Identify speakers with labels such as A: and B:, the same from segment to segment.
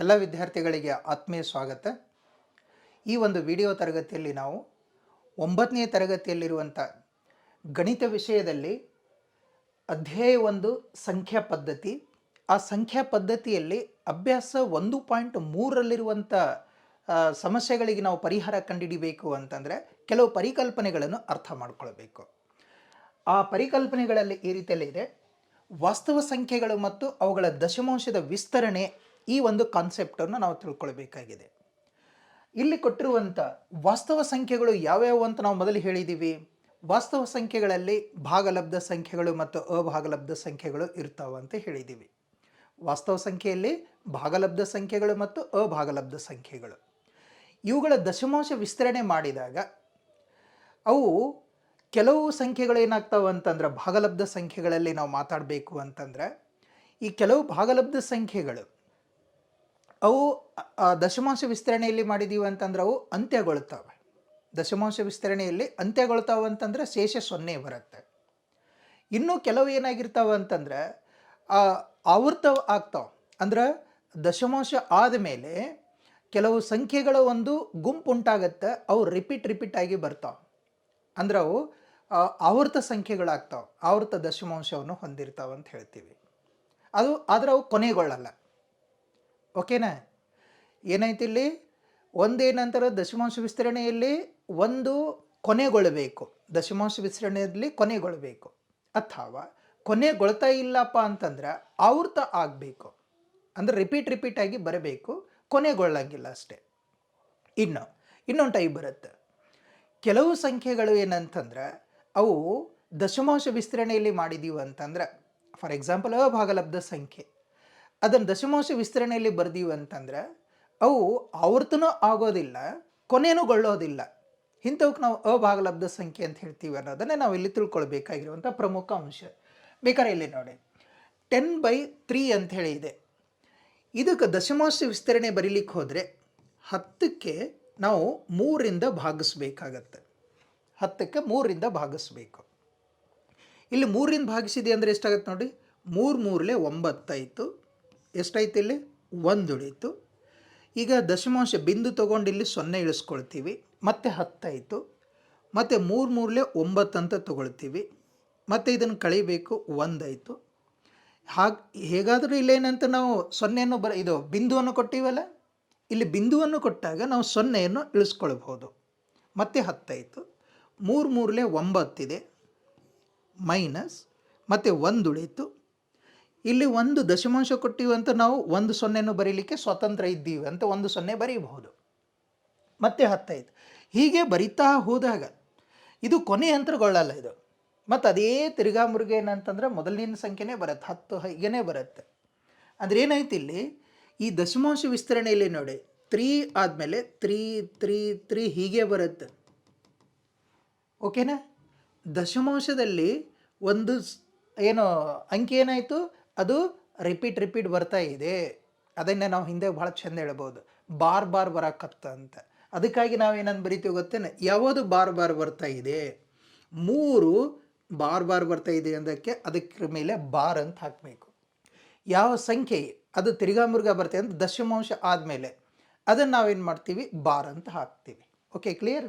A: ಎಲ್ಲ ವಿದ್ಯಾರ್ಥಿಗಳಿಗೆ ಆತ್ಮೀಯ ಸ್ವಾಗತ. ಈ ಒಂದು ವಿಡಿಯೋ ತರಗತಿಯಲ್ಲಿ ನಾವು ಒಂಬತ್ತನೇ ತರಗತಿಯಲ್ಲಿರುವಂಥ ಗಣಿತ ವಿಷಯದಲ್ಲಿ ಅಧ್ಯಾಯ ಒಂದು ಸಂಖ್ಯಾ ಪದ್ಧತಿ. ಆ ಸಂಖ್ಯಾ ಪದ್ಧತಿಯಲ್ಲಿ ಅಭ್ಯಾಸ ಒಂದು ಪಾಯಿಂಟ್ ಮೂರಲ್ಲಿರುವಂಥ ಸಮಸ್ಯೆಗಳಿಗೆ ನಾವು ಪರಿಹಾರ ಕಂಡುಹಿಡಿಬೇಕು ಅಂತಂದರೆ ಕೆಲವು ಪರಿಕಲ್ಪನೆಗಳನ್ನು ಅರ್ಥ ಮಾಡಿಕೊಳ್ಬೇಕು. ಆ ಪರಿಕಲ್ಪನೆಗಳಲ್ಲಿ ಈ ರೀತಿಯಲ್ಲಿ ಇದೆ. ವಾಸ್ತವ ಸಂಖ್ಯೆಗಳು ಮತ್ತು ಅವುಗಳ ದಶಮಾಂಶದ ವಿಸ್ತರಣೆ ಈ ಒಂದು ಕಾನ್ಸೆಪ್ಟನ್ನು ನಾವು ತಿಳ್ಕೊಳ್ಬೇಕಾಗಿದೆ. ಇಲ್ಲಿ ಕೊಟ್ಟಿರುವಂಥ ವಾಸ್ತವ ಸಂಖ್ಯೆಗಳು ಯಾವ್ಯಾವು ಅಂತ ನಾವು ಮೊದಲು ಹೇಳಿದ್ದೀವಿ. ವಾಸ್ತವ ಸಂಖ್ಯೆಗಳಲ್ಲಿ ಭಾಗಲಬ್ಧ ಸಂಖ್ಯೆಗಳು ಮತ್ತು ಅಭಾಗಲಬ್ಧ ಸಂಖ್ಯೆಗಳು ಇರ್ತಾವೆ ಅಂತ ಹೇಳಿದ್ದೀವಿ. ವಾಸ್ತವ ಸಂಖ್ಯೆಯಲ್ಲಿ ಭಾಗಲಬ್ಧ ಸಂಖ್ಯೆಗಳು ಮತ್ತು ಅಭಾಗಲಬ್ಧ ಸಂಖ್ಯೆಗಳು. ಇವುಗಳ ದಶಮಾಂಶ ವಿಸ್ತರಣೆ ಮಾಡಿದಾಗ ಅವು ಕೆಲವು ಸಂಖ್ಯೆಗಳು ಏನಾಗ್ತಾವೆ ಅಂತಂದ್ರೆ ಭಾಗಲಬ್ಧ ಸಂಖ್ಯೆಗಳಲ್ಲಿ ನಾವು ಮಾತಾಡಬೇಕು ಅಂತಂದ್ರೆ ಈ ಕೆಲವು ಭಾಗಲಬ್ಧ ಸಂಖ್ಯೆಗಳು ಅವು ದಶಮಾಂಶ ವಿಸ್ತರಣೆಯಲ್ಲಿ ಮಾಡಿದ್ದೀವಿ ಅಂತಂದ್ರೆ ಅವು ಅಂತ್ಯಗೊಳ್ತಾವೆ. ದಶಮಾಂಶ ವಿಸ್ತರಣೆಯಲ್ಲಿ ಅಂತ್ಯಗೊಳ್ತಾವೆ ಅಂತಂದ್ರೆ ಶೇಷ ಸೊನ್ನೆ ಬರುತ್ತೆ. ಇನ್ನು ಕೆಲವು ಏನಾಗಿರ್ತಾವೆ ಅಂತಂದ್ರೆ ಆವೃತ ಆಗ್ತಾವೆ. ಅಂದ್ರೆ ದಶಮಾಂಶ ಆದಮೇಲೆ ಕೆಲವು ಸಂಖ್ಯೆಗಳ ಒಂದು ಗುಂಪು ಉಂಟಾಗತ್ತೆ, ಅವು ರಿಪೀಟ್ ರಿಪೀಟ್ ಆಗಿ ಬರ್ತಾವೆ. ಅಂದ್ರೆ ಅವು ಆವೃತ ಸಂಖ್ಯೆಗಳಾಗ್ತಾವ. ಆವರ್ತ ದಶಮಾಂಶವನ್ನು ಹೊಂದಿರ್ತಾವೆ ಅಂತ ಹೇಳ್ತೀವಿ. ಅದು, ಆದ್ರೆ ಅವು ಕೊನೆಗೊಳ್ಳಲ್ಲ. ಓಕೆನಾ? ಏನಾಯ್ತು ಇಲ್ಲಿ ಒಂದೇನಂತರ ದಶಮಾಂಶ ವಿಸ್ತರಣೆಯಲ್ಲಿ ಒಂದು ಕೊನೆಗೊಳ್ಳಬೇಕು ದಶಮಾಂಶ ವಿಸ್ತರಣೆಯಲ್ಲಿ ಕೊನೆಗೊಳ್ಳಬೇಕು ಅಥವಾ ಕೊನೆಗೊಳ್ತಾ ಇಲ್ಲಪ್ಪ ಅಂತಂದ್ರೆ ಆವೃತ ಆಗಬೇಕು. ಅಂದ್ರೆ ರಿಪೀಟ್ ರಿಪೀಟ್ ಆಗಿ ಬರಬೇಕು. ಕೊನೆಗೊಳ್ಳಂಗಿಲ್ಲ ಅಷ್ಟೇ. ಇನ್ನು, ಇನ್ನೊಂದು ಟೈಪ್ ಬರುತ್ತೆ. ಕೆಲವು ಸಂಖ್ಯೆಗಳು ಏನಂತಂದ್ರೆ, ಅವು ದಶಮಾಂಶ ವಿಸ್ತರಣೆಯಲ್ಲಿ ಮಾಡಿದೀವಿ ಅಂತಂದ್ರೆ ಫಾರ್ ಎಕ್ಸಾಂಪಲ್ ಅಭಾಗಲಬ್ಧ ಸಂಖ್ಯೆ. ಅದನ್ನು ದಶಮಾಂಶ ವಿಸ್ತರಣೆಯಲ್ಲಿ ಬರೆದೀವಿ ಅಂತಂದ್ರೆ, ಅವು ಆವರ್ತನೂ ಆಗೋದಿಲ್ಲ ಕೊನೆನೂಗೊಳ್ಳೋದಿಲ್ಲ ಇಂಥವಕ್ಕೆ ನಾವು ಅಭಾಗಲಬ್ಧ ಸಂಖ್ಯೆ ಅಂತ ಹೇಳ್ತೀವಿ ಅನ್ನೋದನ್ನೇ ನಾವು ಇಲ್ಲಿ ತಿಳ್ಕೊಳ್ಬೇಕಾಗಿರುವಂಥ ಪ್ರಮುಖ ಅಂಶ. ಬೇಕಾದ್ರೆ ಇಲ್ಲಿ ನೋಡಿ. ಟೆನ್ ಬೈ ತ್ರೀ ಅಂತ ಹೇಳಿ ಇದೆ. ಇದಕ್ಕೆ ದಶಮಾಂಶ ವಿಸ್ತರಣೆ ಬರೀಲಿಕ್ಕೆ ಹೋದರೆ ಹತ್ತಕ್ಕೆ ನಾವು ಮೂರಿಂದ ಭಾಗಿಸ್ಬೇಕಾಗತ್ತೆ. ಹತ್ತಕ್ಕೆ ಮೂರಿಂದ ಭಾಗಿಸ್ಬೇಕು. ಇಲ್ಲಿ ಮೂರಿಂದ ಭಾಗಿಸಿದೆ ಅಂದರೆ ಎಷ್ಟಾಗತ್ತೆ ನೋಡಿ? ಮೂರು ಮೂರಲೆ ಒಂಬತ್ತಾಯಿತು ಎಷ್ಟಾಯ್ತು ಇಲ್ಲಿ? ಒಂದು ಉಳೀತು ಈಗ ದಶಮಾಂಶ ಬಿಂದು ತೊಗೊಂಡು ಇಲ್ಲಿ ಸೊನ್ನೆ ಇಳಿಸ್ಕೊಳ್ತೀವಿ. ಮತ್ತೆ ಹತ್ತಾಯಿತು. ಮತ್ತು ಮೂರು ಮೂರಲೇ ಒಂಬತ್ತು ಅಂತ ತೊಗೊಳ್ತೀವಿ. ಮತ್ತು ಇದನ್ನು ಕಳಿಬೇಕು, ಒಂದಾಯಿತು. ಹಾಗೆ, ಹೇಗಾದರೂ ಇಲ್ಲೇನಂತ ನಾವು ಸೊನ್ನೆಯನ್ನು ಬರ, ಇದು ಬಿಂದುವನ್ನು ಕೊಟ್ಟಿವಲ್ಲ? ಇಲ್ಲಿ ಬಿಂದುವನ್ನು ಕೊಟ್ಟಾಗ ನಾವು ಸೊನ್ನೆಯನ್ನು ಇಳಿಸ್ಕೊಳ್ಬೋದು ಮತ್ತೆ ಹತ್ತಾಯಿತು. ಮೂರು ಮೂರಲೇ ಒಂಬತ್ತಿದೆ. ಮೈನಸ್. ಮತ್ತು ಒಂದು ಉಳೀತು ಇಲ್ಲಿ ಒಂದು ದಶಮಾಂಶ ಕೊಟ್ಟಿವಿ ಅಂತ ನಾವು ಒಂದು ಸೊನ್ನೆಯನ್ನು ಬರೀಲಿಕ್ಕೆ ಸ್ವತಂತ್ರ ಇದ್ದೀವಿ ಅಂತ ಒಂದು ಸೊನ್ನೆ ಬರೀಬಹುದು. ಮತ್ತೆ ಹತ್ತೈದು. ಹೀಗೆ ಬರಿತಾ ಹೋದಾಗ ಇದು ಕೊನೆ ಅಂತರಗೊಳ್ಳಲ್ಲ ಇದು. ಮತ್ತು ಅದೇ ತಿರ್ಗಾ ಮುರುಗ ಏನಂತಂದ್ರೆ ಮೊದಲಿನ ಸಂಖ್ಯೆನೇ ಬರುತ್ತೆ, ಹತ್ತು ಹೀಗೆನೇ ಬರುತ್ತೆ. ಅಂದ್ರೆ ಏನಾಯ್ತು ಇಲ್ಲಿ? ಈ ದಶಮಾಂಶ ವಿಸ್ತರಣೆಯಲ್ಲಿ ನೋಡಿ, ತ್ರೀ ಆದಮೇಲೆ ತ್ರೀ ತ್ರೀ ತ್ರೀ ಹೀಗೆ ಬರುತ್ತೆ. ಓಕೆನಾ? ದಶಮಾಂಶದಲ್ಲಿ ಒಂದು ಏನು, ಅಂಕಿ ಏನಾಯಿತು? ಅದು ರಿಪೀಟ್ ರಿಪೀಟ್ ಬರ್ತಾ ಇದೆ. ಅದನ್ನೇ ನಾವು ಹಿಂದೆ ಭಾಳ ಚೆಂದ ಹೇಳ್ಬೋದು. ಬಾರ್ ಬಾರ್ ಬರಕತ್ತ ಅಂತ. ಅದಕ್ಕಾಗಿ ನಾವೇನಂದು ಬರಿತೀವಿ ಗೊತ್ತೇನೆ? ಯಾವುದು ಬಾರ್ ಬಾರ್ ಬರ್ತಾ ಇದೆ? ಮೂರು ಬಾರ್ ಬಾರ್ ಬರ್ತಾ ಇದೆ ಅಂದಕ್ಕೆ ಅದಕ್ಕೆ ಮೇಲೆ ಬಾರ್ ಅಂತ ಹಾಕಬೇಕು. ಯಾವ ಸಂಖ್ಯೆ? ಅದು ತಿರ್ಗಾ ಮುರ್ಗಾ ಬರ್ತದೆ ಅಂತ ದಶಮಾಂಶ ಆದಮೇಲೆ. ಅದನ್ನು ನಾವೇನು ಮಾಡ್ತೀವಿ? ಬಾರ್ ಅಂತ ಹಾಕ್ತೀವಿ. ಓಕೆ ಕ್ಲಿಯರ್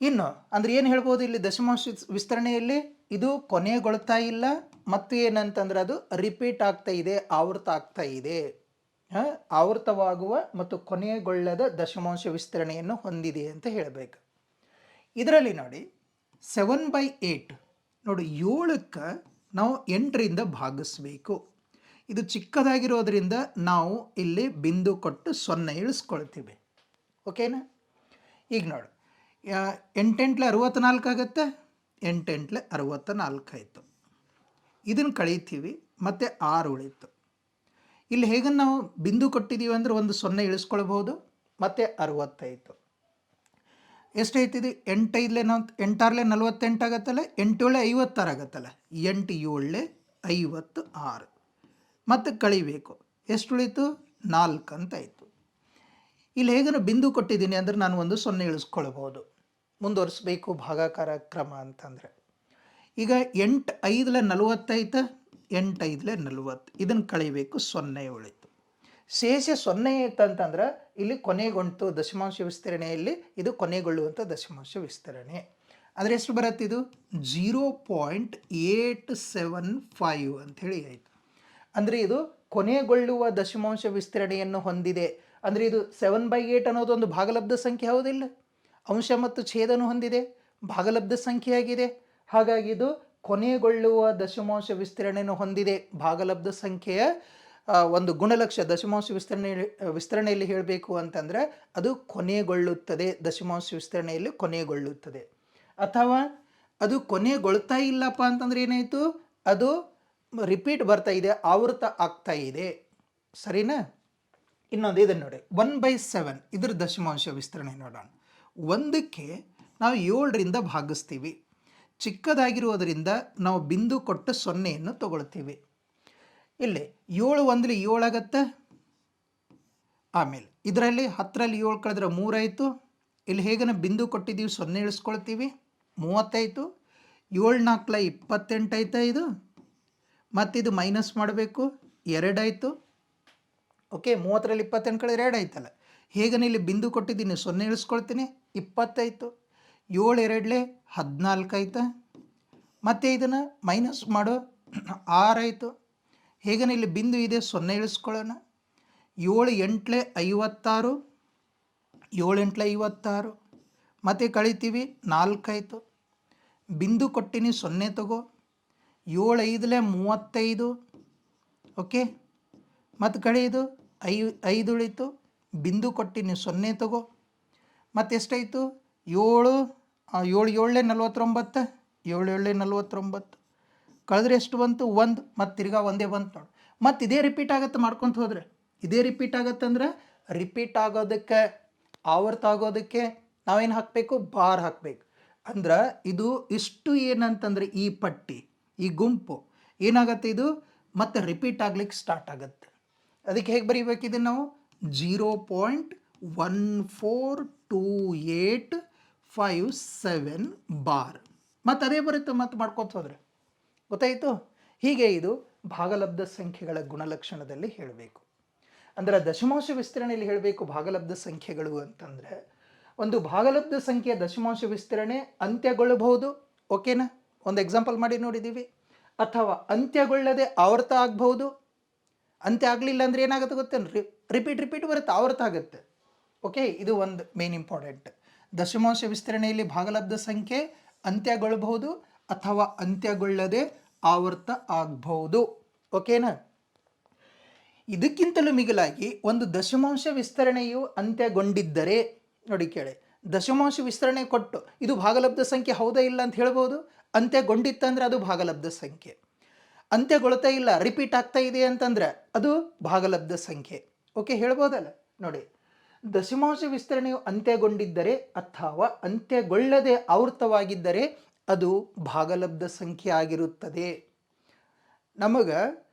A: ಇನ್ನು ಅಂದ್ರೆ ಏನು ಹೇಳ್ಬೋದು ಇಲ್ಲಿ ದಶಮಾಂಶ ವಿಸ್ತರಣೆಯಲ್ಲಿ? ಇದು ಕೊನೆಗೊಳ್ತಾ ಇಲ್ಲ. ಮತ್ತು ಏನಂತಂದ್ರೆ ಅದು ರಿಪೀಟ್ ಆಗ್ತಾ ಇದೆ ಆವೃತ ಆಗ್ತಾ ಇದೆ ಆವೃತವಾಗುವ ಮತ್ತು ಕೊನೆಗೊಳ್ಳದ ದಶಮಾಂಶ ವಿಸ್ತರಣೆಯನ್ನು ಹೊಂದಿದೆ ಅಂತ ಹೇಳಬೇಕು. ಇದರಲ್ಲಿ ನೋಡಿ ಸೆವೆನ್ ಬೈ ಏಯ್ಟ್ ನೋಡಿ ಏಳಕ್ಕೆ ನಾವು ಎಂಟರಿಂದ ಭಾಗಿಸ್ಬೇಕು. ಇದು ಚಿಕ್ಕದಾಗಿರೋದ್ರಿಂದ ನಾವು ಇಲ್ಲಿ ಬಿಂದು ಕೊಟ್ಟು ಸೊನ್ನೆ ಇಳಿಸ್ಕೊಳ್ತೀವಿ. ಓಕೆನಾ? ಈಗ ನೋಡು ಎಂಟೆಂಟ್ಲೆ ಅರವತ್ತ್ನಾಲ್ಕು ಆಗುತ್ತೆ, ಎಂಟೆಂಟ್ಲೆ ಅರುವತ್ತ ನಾಲ್ಕು ಆಯಿತು. ಇದನ್ನು ಕಳೀತೀವಿ, ಮತ್ತು ಆರು ಉಳಿತು ಇಲ್ಲಿ ಹೇಗೆ ನಾವು ಬಿಂದು ಕೊಟ್ಟಿದ್ದೀವಿ ಅಂದ್ರೆ ಒಂದು ಸೊನ್ನೆ ಇಳಿಸ್ಕೊಳ್ಬೋದು ಮತ್ತು ಎಷ್ಟು ಎಷ್ಟೈತಿದೆ ಎಂಟೈದಲೆ ನಾವು ಎಂಟಾರ್ಲೆ ನಲ್ವತ್ತೆಂಟು ಆಗತ್ತಲ್ಲ, ಎಂಟೇಳೆ ಐವತ್ತಾರು ಆಗತ್ತಲ್ಲ ಎಂಟು ಏಳಲೆ ಐವತ್ತು ಆರು ಮತ್ತು ಕಳಿಬೇಕು, ಎಷ್ಟು ಉಳಿತು? ನಾಲ್ಕು ಅಂತ ಆಯಿತು. ಇಲ್ಲಿ ಹೇಗೆ ಬಿಂದು ಕೊಟ್ಟಿದ್ದೀನಿ ಅಂದರೆ ನಾನು ಒಂದು ಸೊನ್ನೆ ಇಳಿಸ್ಕೊಳ್ಬೋದು ಮುಂದುವರಿಸ್ಬೇಕು ಭಾಗಾಕಾರ ಕ್ರಮ ಅಂತಂದರೆ. ಈಗ ಎಂಟು ಐದಲ ನಲವತ್ತೈತೆ, ಎಂಟು ಐದಲ ನಲವತ್ತು. ಇದನ್ನು ಕಳಿಬೇಕು ಸೊನ್ನೆ ಉಳಿತು ಶೇಷ ಸೊನ್ನೆ ಇತ್ತಂತಂದ್ರೆ ಇಲ್ಲಿ ಕೊನೆಗೊಂಟು ದಶಮಾಂಶ ವಿಸ್ತರಣೆಯಲ್ಲಿ ಇದು ಕೊನೆಗೊಳ್ಳುವಂಥ ದಶಮಾಂಶ ವಿಸ್ತರಣೆ. ಅಂದರೆ ಎಷ್ಟು ಬರುತ್ತೆ ಇದು zero point eight seven five ಅಂಥೇಳಿ ಆಯಿತು. ಅಂದರೆ ಇದು ಕೊನೆಗೊಳ್ಳುವ ದಶಮಾಂಶ ವಿಸ್ತರಣೆಯನ್ನು ಹೊಂದಿದೆ. ಅಂದರೆ ಇದು ಸೆವೆನ್ ಬೈ ಏಟ್ ಅನ್ನೋದು ಒಂದು ಭಾಗಲಬ್ಧ ಸಂಖ್ಯೆ ಹೌದಿಲ್ಲ? ಅಂಶ ಮತ್ತು ಛೇದನು ಹೊಂದಿದೆ. ಭಾಗಲಬ್ಧ ಸಂಖ್ಯೆಯಾಗಿದೆ ಹಾಗಾಗಿ ಇದು ಕೊನೆಗೊಳ್ಳುವ ದಶಮಾಂಶ ವಿಸ್ತರಣೆಯನ್ನು ಹೊಂದಿದೆ. ಭಾಗಲಬ್ಧ ಸಂಖ್ಯೆಯ ಒಂದು ಗುಣಲಕ್ಷ ದಶಮಾಂಶ ವಿಸ್ತರಣೆ, ವಿಸ್ತರಣೆಯಲ್ಲಿ ಹೇಳಬೇಕು ಅಂತಂದರೆ ಅದು ಕೊನೆಗೊಳ್ಳುತ್ತದೆ. ದಶಮಾಂಶ ವಿಸ್ತರಣೆಯಲ್ಲಿ ಕೊನೆಗೊಳ್ಳುತ್ತದೆ. ಅಥವಾ ಅದು ಕೊನೆಗೊಳ್ತಾ ಇಲ್ಲಪ್ಪ ಅಂತಂದ್ರೆ ಏನಾಯಿತು? ಅದು ರಿಪೀಟ್ ಬರ್ತಾ ಇದೆ, ಆವೃತ ಆಗ್ತಾ ಇದೆ. ಸರಿನಾ? ಇನ್ನೊಂದು ಇದನ್ನು ನೋಡಿ. ಒನ್ ಬೈ ಸೆವೆನ್ ಇದ್ರ ದಶಮಾಂಶ ವಿಸ್ತರಣೆ ನೋಡೋಣ. ಒಂದಕ್ಕೆ ನಾವು ಏಳರಿಂದ ಭಾಗಿಸ್ತೀವಿ. ಚಿಕ್ಕದಾಗಿರುವುದರಿಂದ ನಾವು ಬಿಂದು ಕೊಟ್ಟು ಸೊನ್ನೆಯನ್ನು ತಗೊಳ್ತೀವಿ. ಇಲ್ಲಿ ಏಳು ಒಂದಲ್ಲಿ ಏಳಾಗತ್ತೆ ಆಮೇಲೆ ಇದರಲ್ಲಿ ಹತ್ತರಲ್ಲಿ ಏಳು ಕಳೆದ್ರೆ ಮೂರಾಯಿತು ಇಲ್ಲಿ ಹೇಗನ ಬಿಂದು ಕೊಟ್ಟಿದ್ದೀವಿ ಸೊನ್ನೆ ಇಳಿಸ್ಕೊಳ್ತೀವಿ. ಮೂವತ್ತಾಯಿತು ಏಳು ನಾಲ್ಕಲ ಇಪ್ಪತ್ತೆಂಟು ಆಯ್ತಾ ಇದು? ಮತ್ತಿದು ಮೈನಸ್ ಮಾಡಬೇಕು. ಎರಡಾಯಿತು ಓಕೆ, ಮೂವತ್ತರಲ್ಲಿ ಇಪ್ಪತ್ತೆಂಟು ಕಳೆದ್ರೆ ಎರಡು ಆಯ್ತಲ್ಲ. ಹೇಗನ ಇಲ್ಲಿ ಬಿಂದು ಕೊಟ್ಟಿದ್ದೀನಿ ಸೊನ್ನೆ ಇಳಿಸ್ಕೊಳ್ತೀನಿ. ಇಪ್ಪತ್ತಾಯಿತು ಏಳು ಎರಡಲೆ ಹದಿನಾಲ್ಕು ಆಯ್ತು ಮತ್ತು ಇದನ್ನು ಮೈನಸ್ ಮಾಡು ಆರಾಯಿತು ಹೇಗೇನೆ ಇಲ್ಲಿ ಬಿಂದು ಇದೆ ಸೊನ್ನೆ ಇಳಿಸ್ಕೊಳ್ಳೋಣ. ಏಳು ಎಂಟ್ಲೆ ಐವತ್ತಾರು ಏಳು ಎಂಟ್ಲೆ ಐವತ್ತಾರು. ಮತ್ತು ಕಳಿತೀವಿ ನಾಲ್ಕಾಯಿತು ಬಿಂದು ಕೊಟ್ಟಿನಿ ಸೊನ್ನೆ ತಗೋ. ಏಳು ಐದಲೆ ಮೂವತ್ತೈದು. ಓಕೆ? ಮತ್ತು ಕಳೆಯದು ಐ, ಐದು ಉಳಿತು. ಬಿಂದು ಕೊಟ್ಟಿನಿ ಸೊನ್ನೆ ತಗೋ. ಮತ್ತು ಎಷ್ಟಾಯಿತು ಏಳು ಏಳು ಏಳೇ ನಲ್ವತ್ತೊಂಬತ್ತು, ಏಳು ಏಳೇ ನಲ್ವತ್ತೊಂಬತ್ತು. ಕಳೆದ್ರೆ ಎಷ್ಟು ಬಂತು? ಒಂದು. ಮತ್ತು ತಿರ್ಗಾ ಒಂದೇ ಬಂತು ನೋಡಿ. ಮತ್ತು ಇದೇ ರಿಪೀಟ್ ಆಗತ್ತೆ ಮಾಡ್ಕೊತ ಹೋದ್ರೆ. ಇದೇ ರಿಪೀಟ್ ಆಗತ್ತಂದ್ರೆ ರಿಪೀಟ್ ಆಗೋದಕ್ಕೆ, ಆವರ್ತ ಆಗೋದಕ್ಕೆ ನಾವೇನು ಹಾಕಬೇಕು? ಬಾರ್ ಹಾಕಬೇಕು. ಅಂದ್ರೆ ಇದು ಇಷ್ಟು ಏನಂತಂದ್ರೆ ಈ ಪಟ್ಟಿ, ಈ ಗುಂಪು ಏನಾಗತ್ತೆ ಇದು? ಮತ್ತೆ ರಿಪೀಟ್ ಆಗ್ಲಿಕ್ಕೆ ಸ್ಟಾರ್ಟ್ ಆಗುತ್ತೆ. ಅದಕ್ಕೆ ಹೇಗೆ ಬರೀಬೇಕಿದೆ ನಾವು? Zero point one four two eight five seven bar ಮತ್ತು ಅದೇ ಬರುತ್ತೆ ಮತ್ತು ಮಾಡ್ಕೊತ ಹೋದ್ರೆ. ಗೊತ್ತಾಯಿತು? ಹೀಗೆ ಇದು ಭಾಗಲಬ್ಧ ಸಂಖ್ಯೆಗಳ ಗುಣಲಕ್ಷಣದಲ್ಲಿ ಹೇಳಬೇಕು. ಅಂದರೆ ದಶಮಾಂಶ ವಿಸ್ತರಣೆಯಲ್ಲಿ ಹೇಳಬೇಕು ಭಾಗಲಬ್ಧ ಸಂಖ್ಯೆಗಳು ಅಂತಂದರೆ, ಒಂದು ಭಾಗಲಬ್ಧ ಸಂಖ್ಯೆಯ ದಶಮಾಂಶ ವಿಸ್ತರಣೆ ಅಂತ್ಯಗೊಳ್ಳಬಹುದು. ಓಕೆನಾ? ಒಂದು ಎಕ್ಸಾಂಪಲ್ ಮಾಡಿ ನೋಡಿದ್ದೀವಿ ಅಥವಾ ಅಂತ್ಯಗೊಳ್ಳದೆ ಆವರ್ತ ಆಗಬಹುದು. ಅಂತ್ಯ ಆಗಲಿಲ್ಲ ಅಂದರೆ ಏನಾಗುತ್ತೆ ಗೊತ್ತೇನು? ರಿಪೀಟ್ ರಿಪೀಟ್ ಬರುತ್ತೆ ಆವರ್ತ ಆಗುತ್ತೆ. ಓಕೆ? ಇದು ಒಂದು ಮೇನ್ ಇಂಪಾರ್ಟೆಂಟ್ ದಶಮಾಂಶ ವಿಸ್ತರಣೆಯಲ್ಲಿ ಭಾಗಲಬ್ಧ ಸಂಖ್ಯೆ ಅಂತ್ಯಗೊಳ್ಳಬಹುದು ಅಥವಾ ಅಂತ್ಯಗೊಳ್ಳದೆ ಆವರ್ತ ಆಗಬಹುದು. ಓಕೆನಾ? ಇದಕ್ಕಿಂತಲೂ ಮಿಗಿಲಾಗಿ ಒಂದು ದಶಮಾಂಶ ವಿಸ್ತರಣೆಯು ಅಂತ್ಯಗೊಂಡಿದ್ದರೆ, ನೋಡಿ ಕೇಳಿ, ದಶಮಾಂಶ ವಿಸ್ತರಣೆ ಕೊಟ್ಟು ಇದು ಭಾಗಲಬ್ಧ ಸಂಖ್ಯೆ ಹೌದಾ ಇಲ್ಲ ಅಂತ ಹೇಳ್ಬೋದು? ಅಂತ್ಯಗೊಂಡಿತ್ತಂದ್ರೆ ಅದು ಭಾಗಲಬ್ಧ ಸಂಖ್ಯೆ. ಅಂತ್ಯಗೊಳ್ತಾ ಇಲ್ಲ ರಿಪೀಟ್ ಆಗ್ತಾ ಇದೆ ಅಂತಂದ್ರೆ ಅದು ಭಾಗಲಬ್ಧ ಸಂಖ್ಯೆ. ಓಕೆ, ಹೇಳ್ಬೋದಲ್ಲ? ನೋಡಿ ದಶಮಾಂಶ ವಿಸ್ತರಣೆಯು ಅಂತ್ಯಗೊಂಡಿದ್ದರೆ ಅಥವಾ ಅಂತ್ಯಗೊಳ್ಳದೆ ಆವೃತವಾಗಿದ್ದರೆ ಅದು ಭಾಗಲಬ್ಧ ಸಂಖ್ಯೆ ಆಗಿರುತ್ತದೆ. ನಮಗೆ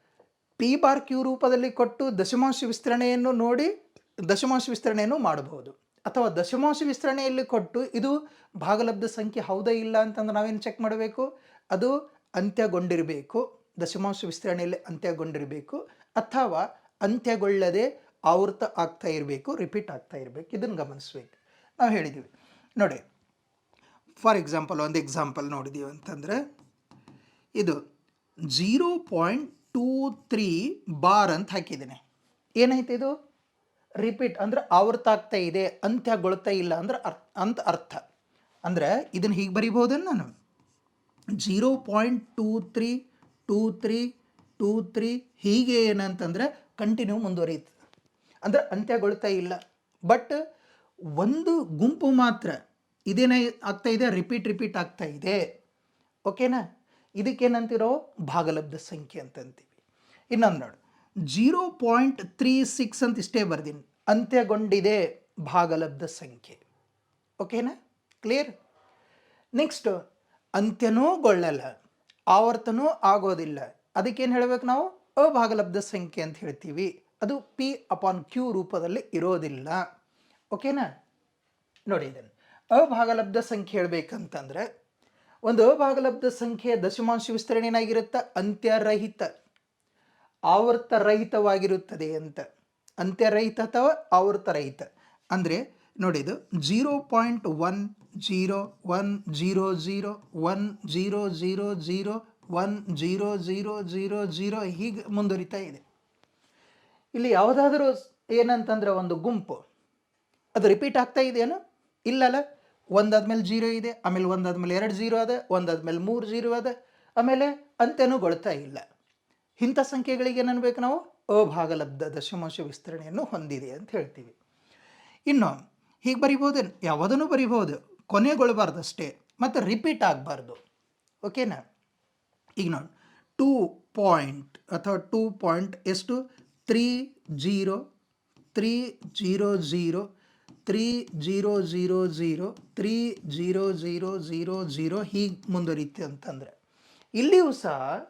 A: ಪಿ ಬಾರ್ ಕ್ಯೂ ರೂಪದಲ್ಲಿ ಕೊಟ್ಟು ದಶಮಾಂಶ ವಿಸ್ತರಣೆಯನ್ನು ನೋಡಿ ದಶಮಾಂಶ ವಿಸ್ತರಣೆಯನ್ನು ಮಾಡಬಹುದು. ಅಥವಾ ದಶಮಾಂಶ ವಿಸ್ತರಣೆಯಲ್ಲಿ ಕೊಟ್ಟು ಇದು ಭಾಗಲಬ್ಧ ಸಂಖ್ಯೆ ಹೌದೇ ಇಲ್ಲ ಅಂತಂದ್ರೆ ನಾವೇನು ಚೆಕ್ ಮಾಡಬೇಕು? ಅದು ಅಂತ್ಯಗೊಂಡಿರಬೇಕು. ದಶಮಾಂಶ ವಿಸ್ತರಣೆಯಲ್ಲಿ ಅಂತ್ಯಗೊಂಡಿರಬೇಕು. ಅಥವಾ ಅಂತ್ಯಗೊಳ್ಳದೆ ಆವೃತ ಆಗ್ತಾ ಇರಬೇಕು ರಿಪೀಟ್ ಆಗ್ತಾ ಇರಬೇಕು, ಇದನ್ನು ಗಮನಿಸ್ಬೇಕು. ನಾವು ಹೇಳಿದ್ದೀವಿ ನೋಡಿ ಫಾರ್ ಎಕ್ಸಾಂಪಲ್ ಒಂದು ಎಕ್ಸಾಂಪಲ್ ನೋಡಿದ್ದೀವಿ ಅಂತಂದರೆ, ಇದು zero point two three bar ಅಂತ ಹಾಕಿದ್ದೀನಿ. ಏನಾಯ್ತು ಇದು? ರಿಪೀಟ್ ಅಂದ್ರೆ ಆವೃತ ಆಗ್ತಾ ಇದೆ ಅಂತ್ಯಗೊಳ್ತಾ ಇಲ್ಲ ಅಂದ್ರೆ ಅಂತ ಅರ್ಥ. ಅಂದರೆ ಇದನ್ನು ಹೀಗೆ ಬರಿಬೋದನ್ನು ನಾನು zero point two three two three two three ಹೀಗೆ ಏನಂತಂದರೆ ಕಂಟಿನ್ಯೂ ಮುಂದುವರಿಯುತ್ತೆ. ಅಂದರೆ ಅಂತ್ಯಗೊಳ್ತಾ ಇಲ್ಲ. ಬಟ್ ಒಂದು ಗುಂಪು ಮಾತ್ರ ಇದೇನ ಆಗ್ತಾ ಇದೆ ರಿಪೀಟ್ ರಿಪೀಟ್ ಆಗ್ತಾ ಇದೆ. ಓಕೆನಾ ಇದಕ್ಕೇನಂತಿರೋ ಭಾಗಲಬ್ಧ ಸಂಖ್ಯೆ ಅಂತಂತೀವಿ. ಇನ್ನೊಂದು ನೋಡು. ಜೀರೋ ಪಾಯಿಂಟ್ ತ್ರೀ ಸಿಕ್ಸ್ ಅಂತ ಇಷ್ಟೇ ಬರ್ದೀನಿ. ಅಂತ್ಯಗೊಂಡಿದೆ ಭಾಗಲಬ್ಧ ಸಂಖ್ಯೆ. ಓಕೆನಾ ಕ್ಲಿಯರ್ ನೆಕ್ಸ್ಟ್ ಅಂತ್ಯನೂ ಗೊಳ್ಳಲ್ಲ, ಆವರ್ತನೂ ಆಗೋದಿಲ್ಲ. ಅದಕ್ಕೇನು ಹೇಳಬೇಕು ನಾವು? ಅಭಾಗಲಬ್ಧ ಸಂಖ್ಯೆ ಅಂತ ಹೇಳ್ತೀವಿ. ಅದು ಪಿ ಅಪಾನ್ ಕ್ಯೂ ರೂಪದಲ್ಲಿ ಇರೋದಿಲ್ಲ. ಓಕೆನಾ ನೋಡಿ ಇದನ್ನು. ಅಭಾಗಲಬ್ಧ ಸಂಖ್ಯೆ ಹೇಳ್ಬೇಕಂತಂದ್ರೆ, ಒಂದು ಅಭಾಗಲಬ್ಧ ಸಂಖ್ಯೆಯ ದಶಮಾಂಶ ವಿಸ್ತರಣೆ ಏನಾಗಿರುತ್ತೆ? ಅಂತ್ಯರಹಿತ. ಆವರ್ತರಹಿತವಾಗಿರುತ್ತದೆ ಅಂತ. ಅಂತ್ಯರಹಿತ ಅಥವಾ ಆವರ್ತರಹಿತ? ಅಂದರೆ, ನೋಡಿ ಇದು zero point one zero one zero zero one zero zero zero one zero zero zero zero ಹೀಗೆ ಮುಂದುವರಿತಾ ಇದೆ. ಇಲ್ಲಿ ಯಾವುದಾದ್ರೂ ಏನಂತಂದ್ರೆ ಒಂದು ಗುಂಪು. ಅದು ರಿಪೀಟ್ ಆಗ್ತಾ ಇದೆಯೇನು? ಇಲ್ಲಲ್ಲ? ಒಂದಾದ್ಮೇಲೆ ಜೀರೋ ಇದೆ, ಆಮೇಲೆ ಒಂದಾದ್ಮೇಲೆ ಎರಡು ಜೀರೋ ಅದ, ಒಂದಾದ್ಮೇಲೆ ಮೂರು ಜೀರೋ ಅದ, ಆಮೇಲೆ ಅಂತ್ಯನುಗೊಳ್ತಾ ಇಲ್ಲ. ಇಂಥ ಸಂಖ್ಯೆಗಳಿಗೆ ಏನನ್ಬೇಕು ನಾವು? ಅಭಾಗಲಬ್ಧ ದಶಮಾಂಶ ವಿಸ್ತರಣೆಯನ್ನು ಹೊಂದಿದೆ ಅಂತ ಹೇಳ್ತೀವಿ. ಇನ್ನು ಹೀಗೆ ಬರಿಬೋದು ಯಾವುದನ್ನು ಬರಿಬೋದು? ಕೊನೆಗೊಳ್ಬಾರ್ದು ಅಷ್ಟೇ ಮತ್ತು ರಿಪೀಟ್ ಆಗಬಾರ್ದು. ಓಕೆನಾ ಈಗ ನೋಡಿ ಟೂ ಪಾಯಿಂಟ್ ಅಥವಾ ಟೂ ಪಾಯಿಂಟ್ ಎಷ್ಟು? Three zero three zero zero, three zero zero zero, three zero zero zero zero ಹೀಗೆ ಮುಂದುವರಿಯುತ್ತೆ ಅಂತಂದರೆ. ಇಲ್ಲಿಯೂ ಸಹ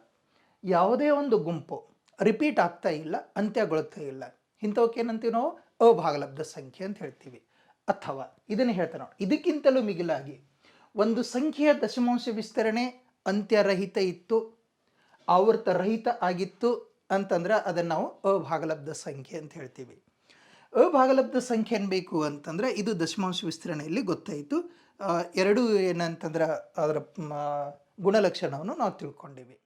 A: ಯಾವುದೇ ಒಂದು ಗುಂಪು ರಿಪೀಟ್ ಆಗ್ತಾ ಇಲ್ಲ ಅಂತ್ಯಗೊಳ್ತಾ ಇಲ್ಲ. ಇಂಥವಕ್ಕೇನಂತೀವಿ ನಾವು? ಅಭಾಗಲಬ್ಧ ಸಂಖ್ಯೆ ಅಂತ ಹೇಳ್ತೀವಿ. ಅಥವಾ ಇದನ್ನು ಹೇಳ್ತಾರೆ ನಾವು ಇದಕ್ಕಿಂತಲೂ ಮಿಗಿಲಾಗಿ ಒಂದು ಸಂಖ್ಯೆಯ ದಶಮಾಂಶ ವಿಸ್ತರಣೆ ಅಂತ್ಯರಹಿತ ಇತ್ತು ಆವೃತ್ತರಹಿತ ರಹಿತ ಆಗಿತ್ತು ಅಂತಂದ್ರೆ ಅದನ್ನು ನಾವು ಅಭಾಗಲಬ್ಧ ಸಂಖ್ಯೆ ಅಂತ ಹೇಳ್ತೀವಿ. ಅಭಾಗಲಬ್ಧ ಸಂಖ್ಯೆ ಏನು ಬೇಕು ಅಂತಂದರೆ ಇದು ದಶಮಾಂಶ ವಿಸ್ತರಣೆಯಲ್ಲಿ ಗೊತ್ತಾಯಿತು. ಎರಡು ಏನಂತಂದ್ರೆ ಅದರ ಗುಣಲಕ್ಷಣವನ್ನು ನಾವು ತಿಳ್ಕೊಂಡಿವಿ.